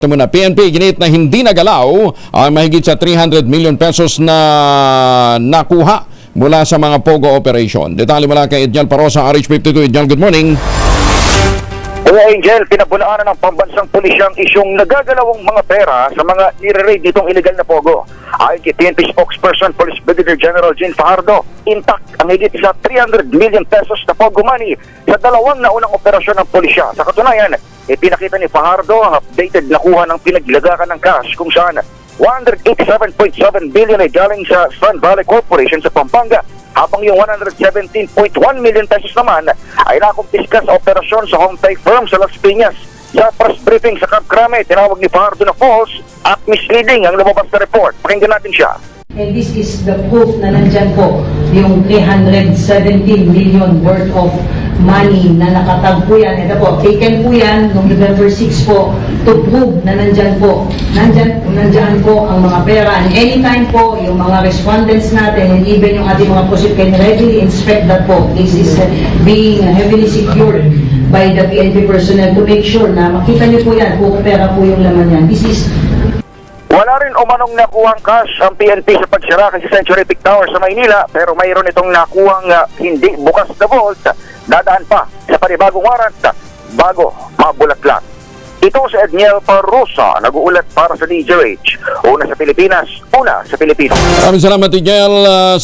Ito muna, PNP ginit na hindi nagalaw ang mahigit sa 300 million pesos na nakuha mula sa mga POGO operation. Detalye mula kay Edjal Parosa, RH52. Edjal, good morning. Kuya Angel, pinabunaan ng pambansang pulisyang isyong nagagalawang mga pera sa mga nire-raid nitong illegal na pogo. Ayon kay PNP spokesperson Police Brigadier General Jean Fajardo, intact ang higit sa 300 million pesos na pogo money sa dalawang naunang operasyon ng pulisya. Sa katunayan, ipinakita ni Fajardo ang updated na ng pinaglagakan ng cash kung saan 187.7 billion ay galing sa Sun Valley Corporation sa Pampanga habang yung 117.1 million pesos naman ay nakumpiska sa operasyon sa Homestay Firm sa Las Piñas. Sa press briefing sa Camp Crame, tinawag ni Fajardo na false at misleading ang lumabas na report. Pakinggan natin siya. And this is the proof na nandyan po yung 317 million worth of money na nakatag yan. Ito po, taken po yan noong November 6 po to prove na nandyan po. Nandyan, nandyan po ang mga pera. And anytime po, yung mga respondents natin and even yung ating mga prosecute can readily inspect that po. This is uh, being heavily secured by the PNP personnel to make sure na makita niyo po yan, kung pera po yung laman yan. This is Wala rin umanong nakuhang cash ang PNP sa pagsara kay Century Peak Tower sa Maynila pero mayroon itong nakuhang ah, hindi bukas na vault dadaan pa sa panibagong warrant bago mabulatlat. Ito si Edniel Parrosa, nag-uulat para sa DJH. Una sa Pilipinas, una sa Pilipino. Maraming salamat, Edjal. Uh,